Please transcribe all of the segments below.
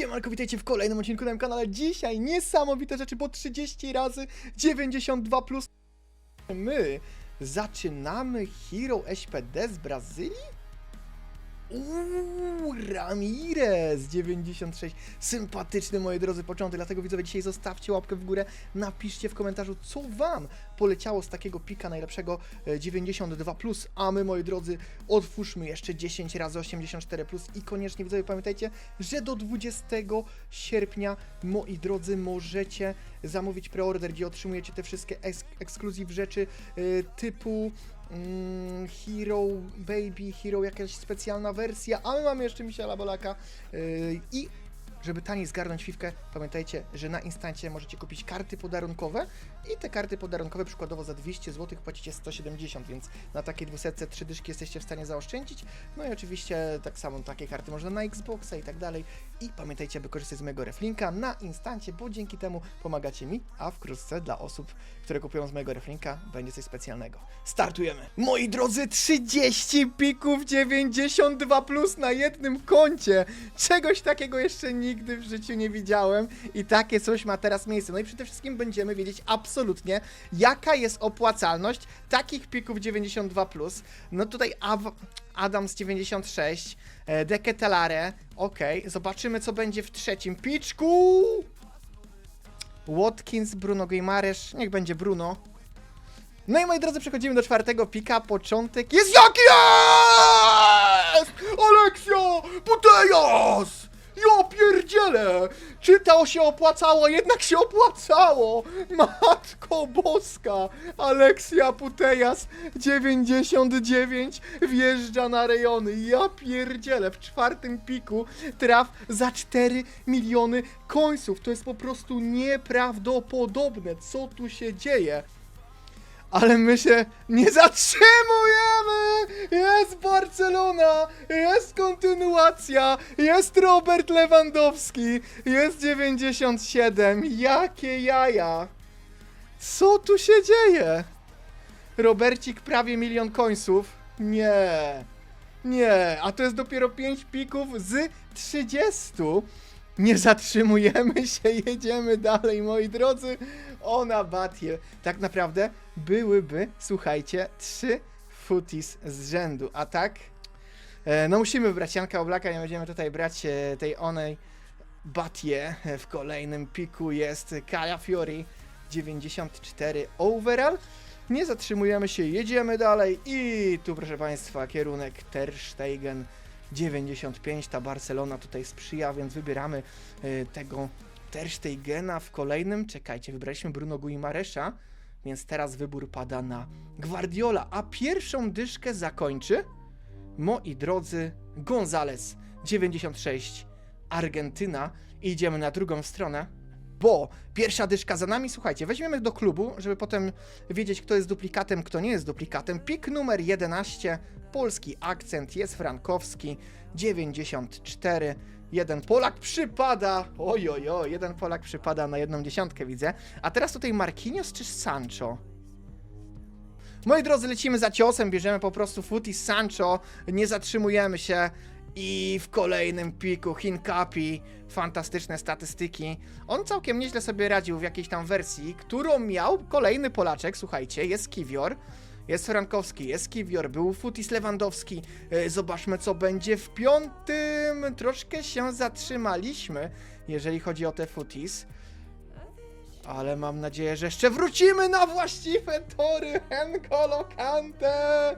Siemanko, witajcie w kolejnym odcinku na moim kanale. Dzisiaj niesamowite rzeczy, bo 30 razy 92 plus. My zaczynamy Hero SPD z Brazylii? Uuu, Ramirez 96. Sympatyczny, moi drodzy, początek. Dlatego widzowie, dzisiaj zostawcie łapkę w górę. Napiszcie w komentarzu, co Wam poleciało z takiego pika najlepszego e, 92. A my, moi drodzy, otwórzmy jeszcze 10 razy 84. I koniecznie, widzowie, pamiętajcie, że do 20 sierpnia, moi drodzy, możecie zamówić preorder, gdzie otrzymujecie te wszystkie eks- ekskluzyw rzeczy e, typu mm, Hero Baby, Hero jakaś specjalna wersja, a my mamy jeszcze Misiela Bolaka yy, i żeby taniej zgarnąć fifkę, pamiętajcie, że na instancie możecie kupić karty podarunkowe i te karty podarunkowe przykładowo za 200 zł płacicie 170, więc na takiej 200 trzy dyszki jesteście w stanie zaoszczędzić. No i oczywiście tak samo takie karty można na Xboxa i tak dalej. I pamiętajcie, aby korzystać z mojego reflinka na instancie, bo dzięki temu pomagacie mi, a wkrótce dla osób, które kupują z mojego reflinka będzie coś specjalnego. Startujemy! Moi drodzy, 30 pików 92 plus na jednym koncie! Czegoś takiego jeszcze nigdy w życiu nie widziałem i takie coś ma teraz miejsce. No i przede wszystkim będziemy wiedzieć absolutnie, jaka jest opłacalność takich pików 92 plus. No tutaj Aw- Adams 96, e, Deketelare, okej, zobaczymy co będzie w trzecim piczku! Watkins, Bruno Guimaraes, niech będzie Bruno. No i moi drodzy, przechodzimy do czwartego pika, początek jest jaki jest! Aleksio Putejas! Ja Czy to się opłacało? Jednak się opłacało! Matko boska! Aleksja Putejas 99 wjeżdża na rejony. Ja pierdzielę! W czwartym piku traf za 4 miliony końców. To jest po prostu nieprawdopodobne. Co tu się dzieje? Ale my się nie zatrzymujemy! Jest Barcelona! Jest kontynuacja! Jest Robert Lewandowski! Jest 97! Jakie jaja! Co tu się dzieje? Robercik prawie milion końców? Nie! Nie! A to jest dopiero 5 pików z 30! Nie zatrzymujemy się, jedziemy dalej, moi drodzy. Ona batie. Tak naprawdę byłyby, słuchajcie, trzy footies z rzędu, a tak? E, no musimy wybrać Janka Oblaka, nie będziemy tutaj brać e, tej onej batie. W kolejnym piku jest Kaja Fiori 94 overall. Nie zatrzymujemy się, jedziemy dalej i tu proszę Państwa kierunek Ter Stegen 95, ta Barcelona tutaj sprzyja, więc wybieramy e, tego Ter Stegena w kolejnym. Czekajcie, wybraliśmy Bruno Guimaresza, więc teraz wybór pada na Guardiola, a pierwszą dyszkę zakończy, moi drodzy, Gonzales 96, Argentyna. Idziemy na drugą stronę, bo pierwsza dyszka za nami, słuchajcie, weźmiemy do klubu, żeby potem wiedzieć, kto jest duplikatem, kto nie jest duplikatem. Pik numer 11, polski akcent, jest frankowski, 94. Jeden Polak przypada, oj, oj, oj, jeden Polak przypada na jedną dziesiątkę, widzę. A teraz tutaj Marquinhos czy Sancho? Moi drodzy, lecimy za ciosem, bierzemy po prostu Futi Sancho, nie zatrzymujemy się i w kolejnym piku Hinkapi, fantastyczne statystyki. On całkiem nieźle sobie radził w jakiejś tam wersji, którą miał kolejny Polaczek, słuchajcie, jest Kiwior. Jest Frankowski, jest Kiwior, był Futis Lewandowski. E, Zobaczmy, co będzie w piątym. Troszkę się zatrzymaliśmy, jeżeli chodzi o te Futis. Ale mam nadzieję, że jeszcze wrócimy na właściwe tory N'Golo Kante.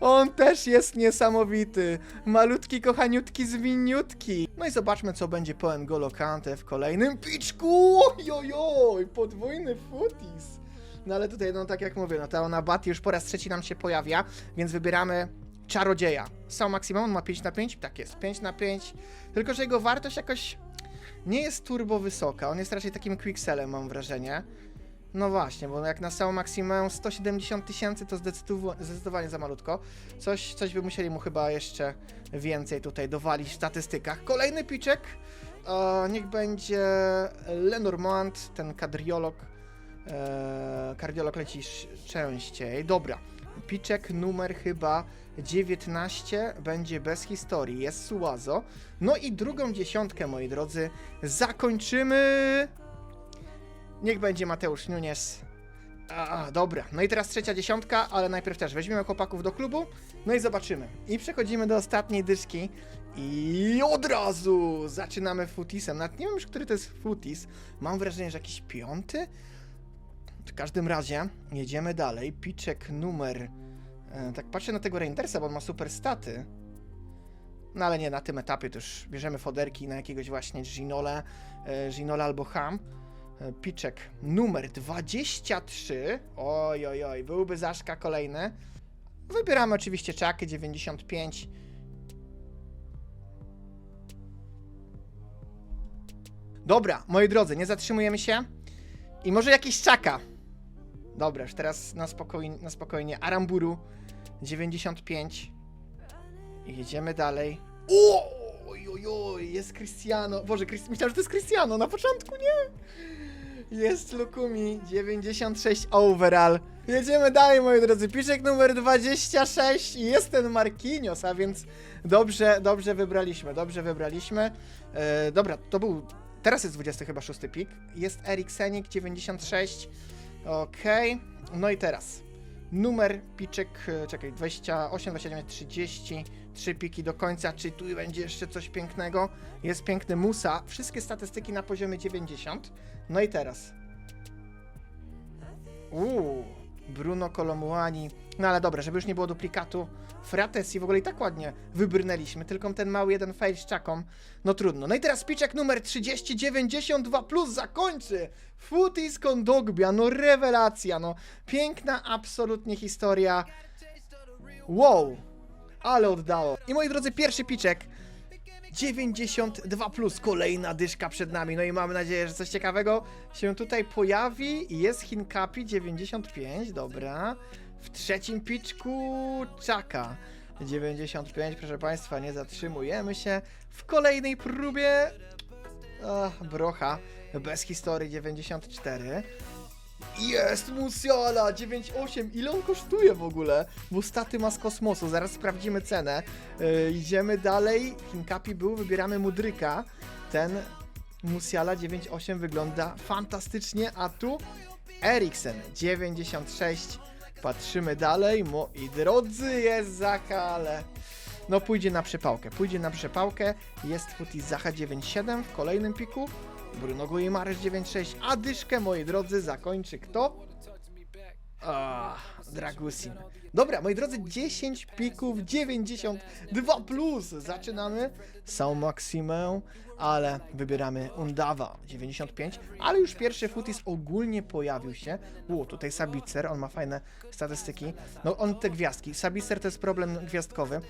On też jest niesamowity. Malutki, kochaniutki, zwiniutki. No i zobaczmy, co będzie po N'Golo Kante w kolejnym piczku. Ojojoj, podwójny futis. No ale tutaj, no tak jak mówię, no ta ona Bat już po raz trzeci nam się pojawia, więc wybieramy Czarodzieja. Sam maksimum on ma 5 na 5? Tak jest, 5 na 5. Tylko, że jego wartość jakoś nie jest turbo wysoka. On jest raczej takim quickselem, mam wrażenie. No właśnie, bo jak na samą maksimum 170 tysięcy to zdecydowa- zdecydowanie za malutko. Coś, coś by musieli mu chyba jeszcze więcej tutaj dowalić w statystykach. Kolejny piczek. Niech będzie Lenormand, ten kadriolog. E, kardiolog leci sz- częściej. Dobra. Piczek numer chyba 19 będzie bez historii, jest Suazo. No i drugą dziesiątkę, moi drodzy, zakończymy. Niech będzie Mateusz Nunes. A, dobra. No i teraz trzecia dziesiątka, ale najpierw też weźmiemy chłopaków do klubu, no i zobaczymy. I przechodzimy do ostatniej dyszki i od razu zaczynamy futisem. Nawet nie wiem już, który to jest futis. Mam wrażenie, że jakiś piąty? W każdym razie jedziemy dalej. Piczek numer... E, tak patrzę na tego Reindersa, bo on ma super staty. No ale nie, na tym etapie już bierzemy foderki na jakiegoś właśnie Ginole, Ginole albo Ham. E, Piczek numer 23. Oj, oj, oj, byłby Zaszka kolejny. Wybieramy oczywiście czaky 95. Dobra, moi drodzy, nie zatrzymujemy się. I może jakiś czaka. Dobra, już teraz na spokojnie, na spokojnie. Aramburu 95. I jedziemy dalej. O! Oj, oj, oj, jest Cristiano. Boże, Chris... myślałem, że to jest Cristiano. Na początku nie. Jest Lukumi 96 overall. Jedziemy dalej, moi drodzy. Piszek numer 26 i jest ten Marquinhos, a więc dobrze, dobrze wybraliśmy, dobrze wybraliśmy. E, dobra, to był, teraz jest 20 chyba szósty pik. Jest Eriksenik 96. Okej, no i teraz numer piczek, e, czekaj, 28, 29, 30, trzy piki do końca, czy tu będzie jeszcze coś pięknego? Jest piękny Musa, wszystkie statystyki na poziomie 90. No i teraz. Uuu, Bruno Colomuani. No ale dobra, żeby już nie było duplikatu. Frates i w ogóle i tak ładnie wybrnęliśmy, tylko ten mały jeden fail z czaką. No trudno. No i teraz piczek numer 3092 plus zakończy. Futis Kondogbia, no rewelacja, no piękna absolutnie historia. Wow, ale oddało. I moi drodzy, pierwszy piczek 92 plus, kolejna dyszka przed nami. No i mamy nadzieję, że coś ciekawego się tutaj pojawi. Jest Hinkapi 95, dobra. W trzecim piczku Czaka 95, proszę Państwa, nie zatrzymujemy się. W kolejnej próbie Ach, Brocha bez historii 94. Jest Musiala 98. Ile on kosztuje w ogóle? Bo staty ma z kosmosu. Zaraz sprawdzimy cenę. Yy, idziemy dalej. Hinkapi był, wybieramy Mudryka. Ten Musiala 98 wygląda fantastycznie, a tu Eriksen 96. Patrzymy dalej. Moi drodzy, jest Zakale. No pójdzie na przepałkę, pójdzie na przepałkę. Jest Futi Zacha 97 w kolejnym piku. Bruno Guimares 96, a dyszkę, moi drodzy, zakończy kto? Ah, Dragusin. Dobra, moi drodzy, 10 pików, 92 plus. Zaczynamy. Są Maximę, ale wybieramy Undawa 95, ale już pierwszy futis ogólnie pojawił się. U, tutaj Sabicer, on ma fajne statystyki. No, on te gwiazdki. Sabicer to jest problem gwiazdkowy,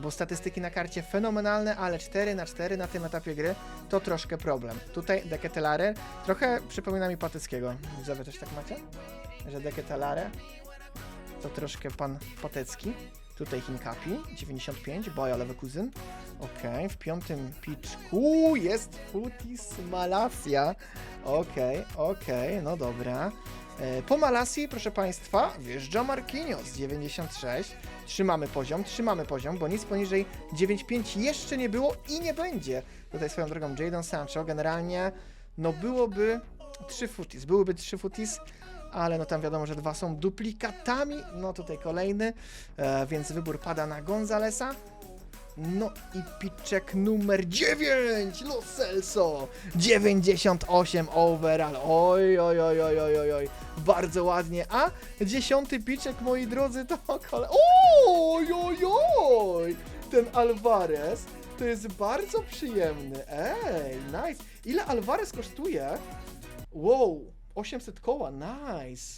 bo statystyki na karcie fenomenalne, ale 4 na 4 na tym etapie gry to troszkę problem. Tutaj Deketelare trochę przypomina mi Patyckiego. Widzowie też tak macie? Że Deketelare to troszkę pan Patecki. Tutaj Hinkapi, 95, Boja Leverkusen. Okej, w piątym piczku jest Futis Malasia. Okej, okej, no dobra. E, po Malasji, proszę Państwa, wjeżdża Marquinhos, 96. Trzymamy poziom, trzymamy poziom, bo nic poniżej 9,5 jeszcze nie było i nie będzie. Tutaj swoją drogą Jadon Sancho, generalnie, no byłoby 3 Futis, byłyby 3 Futis, ale no tam wiadomo, że dwa są duplikatami, no tutaj kolejny, e, więc wybór pada na Gonzalesa. No i piczek numer 9, Lo Celso, 98 overall, oj, oj, oj, oj, oj, oj, oj, bardzo ładnie, a dziesiąty piczek, moi drodzy, to kole... Oj, oj, oj, ten Alvarez, to jest bardzo przyjemny, ej, nice, ile Alvarez kosztuje? Wow, 800 koła, nice.